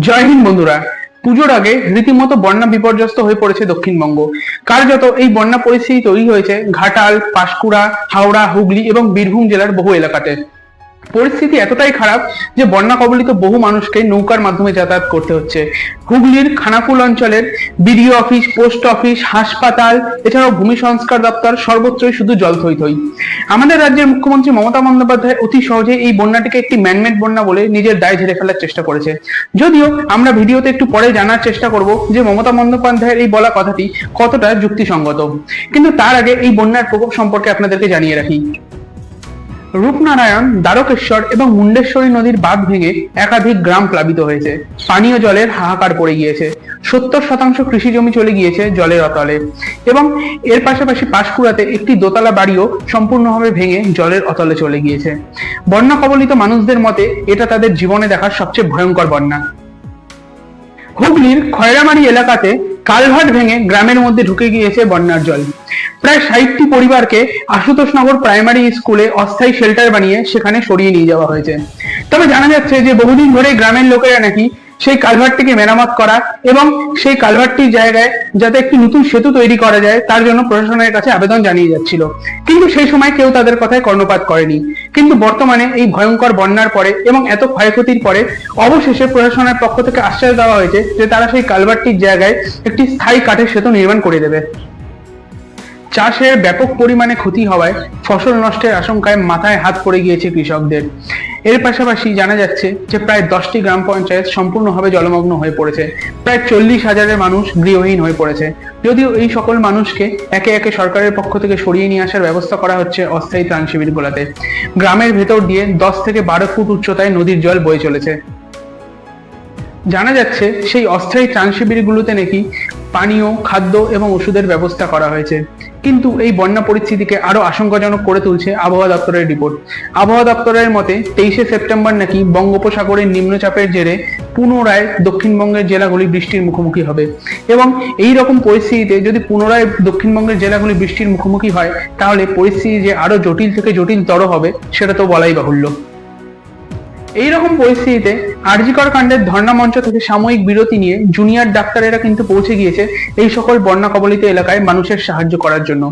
জয় হিন্দ বন্ধুরা, পুজোর আগে রীতিমতো বন্যা বিপর্যস্ত হয়ে পড়েছে দক্ষিণবঙ্গ। কার্যত এই বন্যা পরিস্থিতি তৈরি হয়েছে ঘাটাল, পাঁশকুড়া, হাওড়া, হুগলি এবং বীরভূম জেলার বহু এলাকাতে। পরিস্থিতি এতটাই খারাপ যে বন্যা কবলিত বহু মানুষকে নৌকার মাধ্যমে যাতায়াত করতে হচ্ছে। হুগলির খানাকুল অঞ্চলের বিডিও অফিস, পোস্ট অফিস, হাসপাতাল, এছাড়াও ভূমি সংস্কার দপ্তর সর্বত্রই শুধু জল থই থই আমাদের রাজ্যের মুখ্যমন্ত্রী মমতা বন্দ্যোপাধ্যায় অতি সহজে এই বন্যাটিকে একটি ম্যানমেড বন্যা বলে নিজের দায় ঝেড়ে ফেলার চেষ্টা করেছে। যদিও আমরা ভিডিওতে একটু পরে জানার চেষ্টা করব যে মমতা বন্দ্যোপাধ্যায়ের এই বলা কথাটি কতটা যুক্তিসঙ্গত। কিন্তু তার আগে এই বন্যার প্রকোপ সম্পর্কে আপনাদেরকে জানিয়ে রাখি। রূপনারায়ণ, দ্বারকেশ্বর এবং মুন্ডেশ্বরী নদীর বাঁধ ভেঙে একাধিক গ্রাম প্লাবিত হয়েছে। পানীয় জলের হাহাকার পড়ে গিয়েছে। সত্তর শতাংশ কৃষি জমি চলে গিয়েছে জলের অতলে এবং এর পাশাপাশি পাশকুড়াতে একটি দোতলা বাড়িও সম্পূর্ণভাবে ভেঙে জলের অতলে চলে গিয়েছে। বন্যা কবলিত মানুষদের মতে এটা তাদের জীবনে দেখার সবচেয়ে ভয়ঙ্কর বন্যা। হুগলির খয়রামারি এলাকাতে কালভার্ট ভেঙে গ্রামের মধ্যে ঢুকে গিয়েছে বন্যার জল। প্রায় ষাটটি পরিবারকে আশুতোষনগর প্রাইমারি স্কুলে অস্থায়ী শেল্টার বানিয়ে সেখানে সরিয়ে নিয়ে যাওয়া হয়েছে। তবে জানা যাচ্ছে যে বহুদিন ধরে গ্রামের লোকেরা নাকি সেই কালভার্টটিকে মেরামত করা এবং সেই কালভার্টটির জায়গায় যাতে একটি নতুন সেতু তৈরি করা যায়, তার জন্য প্রশাসনের কাছে আবেদন জানিয়ে যাচ্ছিল। কিন্তু সেই সময় কেউ তাদের কথায় কর্ণপাত করেনি। কিন্তু বর্তমানে এই ভয়ঙ্কর বন্যার পরে এবং এত ক্ষয়ক্ষতির পরে অবশেষে প্রশাসনের পক্ষ থেকে আশ্বাস দেওয়া হয়েছে যে তারা সেই কালভার্টটির জায়গায় একটি স্থায়ী কাঠের সেতু নির্মাণ করে দেবে। চাষের ব্যাপক পরিমাণে ক্ষতি হওয়ায় ফসল নষ্টের আশঙ্কায় মাথায় হাত পড়ে গিয়েছে কৃষকদের। এর পাশাপাশি জানা যাচ্ছে যে প্রায় দশটি গ্রাম পঞ্চায়েত সম্পূর্ণভাবে জলমগ্ন হয়ে পড়েছে। প্রায় চল্লিশ হাজারের মানুষ গৃহহীন হয়ে পড়েছে। যদিও এই সকল মানুষকে একে একে সরকারের পক্ষ থেকে সরিয়ে নিয়ে আসার ব্যবস্থা করা হচ্ছে অস্থায়ী ত্রাণ শিবিরগুলোতে। গ্রামের ভেতর দিয়ে দশ থেকে বারো ফুট উচ্চতায় নদীর জল বয়ে চলেছে। জানা যাচ্ছে সেই অস্থায়ী ত্রাণ শিবিরগুলোতে নাকি পানীয়, খাদ্য এবং ওষুধের ব্যবস্থা করা হয়েছে। কিন্তু এই বন্যা পরিস্থিতিকে আরও আশঙ্কাজনক করে তুলছে আবহাওয়া দপ্তরের রিপোর্ট। আবহাওয়া দপ্তরের মতে, তেইশে সেপ্টেম্বর নাকি বঙ্গোপসাগরের নিম্নচাপের জেরে পুনরায় দক্ষিণবঙ্গের জেলাগুলি বৃষ্টির মুখোমুখি হবে। এবং এই রকম পরিস্থিতিতে যদি পুনরায় দক্ষিণবঙ্গের জেলাগুলি বৃষ্টির মুখোমুখি হয়, তাহলে পরিস্থিতি যে আরও জটিল থেকে জটিলতর হবে, সেটা তো বলাই বাহুল্য। এই রকম পরিস্থিতিতে আরজিকর কাণ্ডের ধর্ণা মঞ্চ থেকে সাময়িক বিরতি নিয়ে জুনিয়র ডাক্তারেরা কিন্তু পৌঁছে গিয়েছে এই সকল বন্যা কবলিত এলাকায় মানুষের সাহায্য করার জন্য।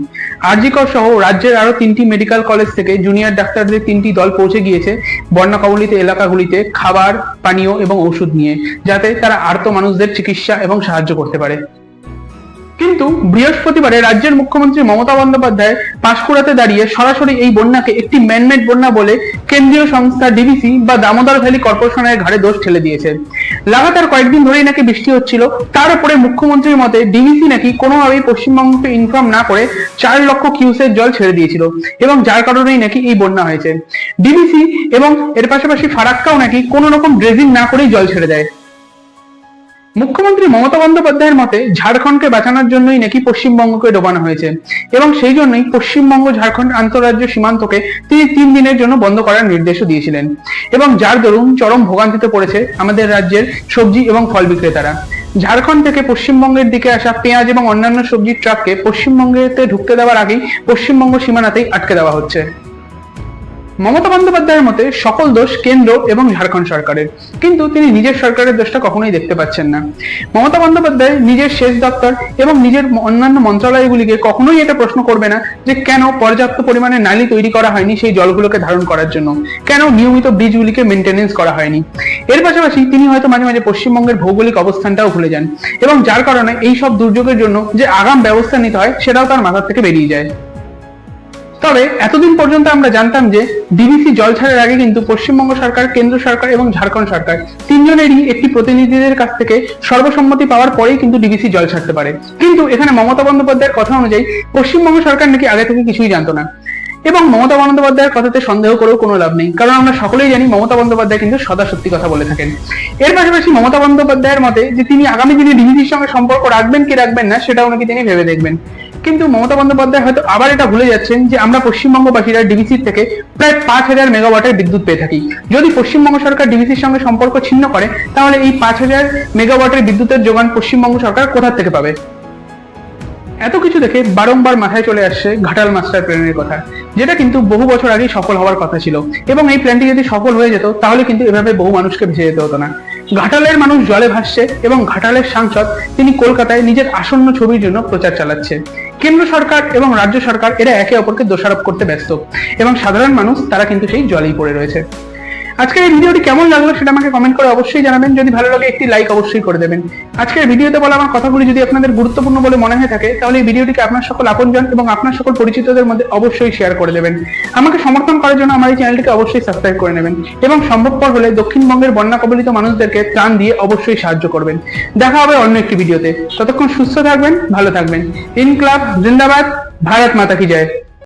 আরজিকর সহ রাজ্যের আরও তিনটি মেডিকেল কলেজ থেকে জুনিয়র ডাক্তারদের তিনটি দল পৌঁছে গিয়েছে বন্যা কবলিত এলাকাগুলিতে খাবার, পানীয় এবং ওষুধ নিয়ে, যাতে তারা আর্ত মানুষদের চিকিৎসা এবং সাহায্য করতে পারে। কিন্তু বৃহস্পতিবারে রাজ্যের মুখ্যমন্ত্রী মমতা বন্দ্যোপাধ্যায় পাঁশকুড়াতে দাঁড়িয়ে সরাসরি এই বন্যাকে একটি ম্যানমেড বন্যা বলে কেন্দ্রীয় সংস্থা ডিবিসি বা দামোদর ভ্যালি কর্পোরেশনের ঘাড়ে দোষ ঠেলে দিয়েছে। লাগাতার কয়েকদিন ধরেই নাকি বৃষ্টি হচ্ছিল, তার উপরে মুখ্যমন্ত্রীর মতে ডিবিসি নাকি কোনোভাবেই পশ্চিমবঙ্গকে ইনফর্ম না করে চার লক্ষ কিউসের জল ছেড়ে দিয়েছিল এবং যার কারণেই নাকি এই বন্যা হয়েছে। ডিবিসি এবং এর পাশাপাশি ফারাক্কাও নাকি কোনো রকম ড্রেজিং না করেই জল ছেড়ে দেয়। মুখ্যমন্ত্রী মমতা বন্দ্যোপাধ্যায়ের মতে ঝাড়খণ্ডকে বাঁচানোর জন্যই নাকি পশ্চিমবঙ্গকে ডোবানো হয়েছে এবং সেই জন্যই পশ্চিমবঙ্গ, ঝাড়খণ্ড আন্তঃরাজ্য সীমান্তকে তিনি তিন দিনের জন্য বন্ধ করার নির্দেশও দিয়েছিলেন। এবং যার দরুন চরম ভোগান্তিতে পড়েছে আমাদের রাজ্যের সবজি এবং ফল বিক্রেতারা। ঝাড়খণ্ড থেকে পশ্চিমবঙ্গের দিকে আসা পেঁয়াজ এবং অন্যান্য সবজির ট্রাককে পশ্চিমবঙ্গেতে ঢুকতে দেওয়ার আগেই পশ্চিমবঙ্গ সীমানাতেই আটকে দেওয়া হচ্ছে। মমতা বন্দ্যোপাধ্যায়ের মতে সকল দোষ কেন্দ্র এবং ঝাড়খণ্ড সরকারের। কিন্তু তিনি নিজের সরকারের দোষটা কখনোই দেখতে পাচ্ছেন না। মমতা বন্দ্যোপাধ্যায় নিজের শেষ দপ্তর এবং নিজের অন্যান্য মন্ত্রণালয়গুলিকে কখনোই এটা প্রশ্ন করবে না যে কেন পর্যাপ্ত পরিমাণে নালী তৈরি করা হয়নি সেই জলগুলোকে ধারণ করার জন্য? কেন নিয়মিত ব্রিজগুলিকে মেনটেনেন্স করা হয়নি? এর পাশাপাশি তিনি হয়তো মাঝে মাঝে পশ্চিমবঙ্গের ভৌগোলিক অবস্থানটাও ভুলে যান এবং যার কারণে এই সব দুর্যোগের জন্য যে আগাম ব্যবস্থা নিতে হয় সেটাও তার মাথা থেকে বেরিয়ে যায়। তবে এতদিন পর্যন্ত আমরা জানতাম যে ডিবিসি জল ছাড়ার আগে কিন্তু পশ্চিমবঙ্গ সরকার, কেন্দ্র সরকার এবং ঝাড়খণ্ড সরকার তিনজনেরই একটি প্রতিনিধিদের কাছ থেকে সর্বসম্মতি পাওয়ার পরেই কিন্তু ডিবিসি জল ছাড়তে পারে। কিন্তু এখানে মমতা বন্দ্যোপাধ্যায়ের কথা অনুযায়ী পশ্চিমবঙ্গ সরকার নাকি আগে থেকে কিছুই জানতো না। এবং মমতা বন্দ্যোপাধ্যায়ের কথাতে সন্দেহ করেও কোনো লাভ নেই। কারণ আমরা সকলেই জানি মমতা বন্দ্যোপাধ্যায় কিন্তু সদা সত্যি কথা বলে থাকেন। এর পাশাপাশি মমতা বন্দ্যোপাধ্যায়ের মতে যে তিনি আগামী দিনে ডিবিসির সঙ্গে সম্পর্ক রাখবেন কি রাখবেন না, সেটাও নাকি তিনি ভেবে দেখবেন। কিন্তু মমতা বন্দ্যোপাধ্যায় হয়তো আবার এটা ভুলে যাচ্ছেন যে আমরা পশ্চিমবঙ্গবাসীরা ডিবিসির থেকে প্রায় পাঁচ হাজার মেগাওয়াটের বিদ্যুৎ পেয়ে থাকি। যদি পশ্চিমবঙ্গ সরকার ডিবিসির সঙ্গে সম্পর্ক ছিন্ন করে, তাহলে এই পাঁচ হাজার মেগাওয়াটের বিদ্যুতের যোগান পশ্চিমবঙ্গ সরকার কোথা থেকে পাবে? এত কিছু দেখে বারংবার মাথায় চলে আসছে ঘাটাল মাস্টার প্ল্যানের কথা, যেটা কিন্তু বহু বছর আগেই সফল হওয়ার কথা ছিল। এবং এই প্ল্যানটি যদি সফল হয়ে যেত, তাহলে কিন্তু এভাবে বহু মানুষকে ভেসে যেতে হতো না। ঘাটালের মানুষ জলে ভাসছে এবং ঘাটালের সাংসদ তিনি কলকাতায় নিজের আসন্ন ছবির জন্য প্রচার চালাচ্ছে। কেন্দ্র সরকার এবং রাজ্য সরকার এরা একে অপরকে দোষারোপ করতে ব্যস্ত এবং সাধারণ মানুষ তারা কিন্তু সেই জলেই পড়ে রয়েছে। আজকের এই ভিডিওটি কেমন লাগল সেটা আমাকে কমেন্ট করে অবশ্যই জানাবেন। যদি ভালো লাগে, একটি লাইক অবশ্যই করে দেবেন। আজকের ভিডিওতে বলা আমার কথাগুলি যদি আপনাদের গুরুত্বপূর্ণ বলে মনে হয়ে থাকে, তাহলে এই ভিডিওটিকে আপনার সকল আপনজন এবং আপনার সকল পরিচিতদের মধ্যে অবশ্যই শেয়ার করে দেবেন। আমাকে সমর্থন করার জন্য আমার এই চ্যানেলটিকে অবশ্যই সাবস্ক্রাইব করে নেবেন এবং সম্ভবপর হলে দক্ষিণবঙ্গের বন্যা কবলিত মানুষদেরকে ত্রাণ দিয়ে অবশ্যই সাহায্য করবেন। দেখা হবে অন্য একটি ভিডিওতে। ততক্ষণ সুস্থ থাকবেন, ভালো থাকবেন। ইনক্লাব জিন্দাবাদ, ভারত মাতা কি জয়।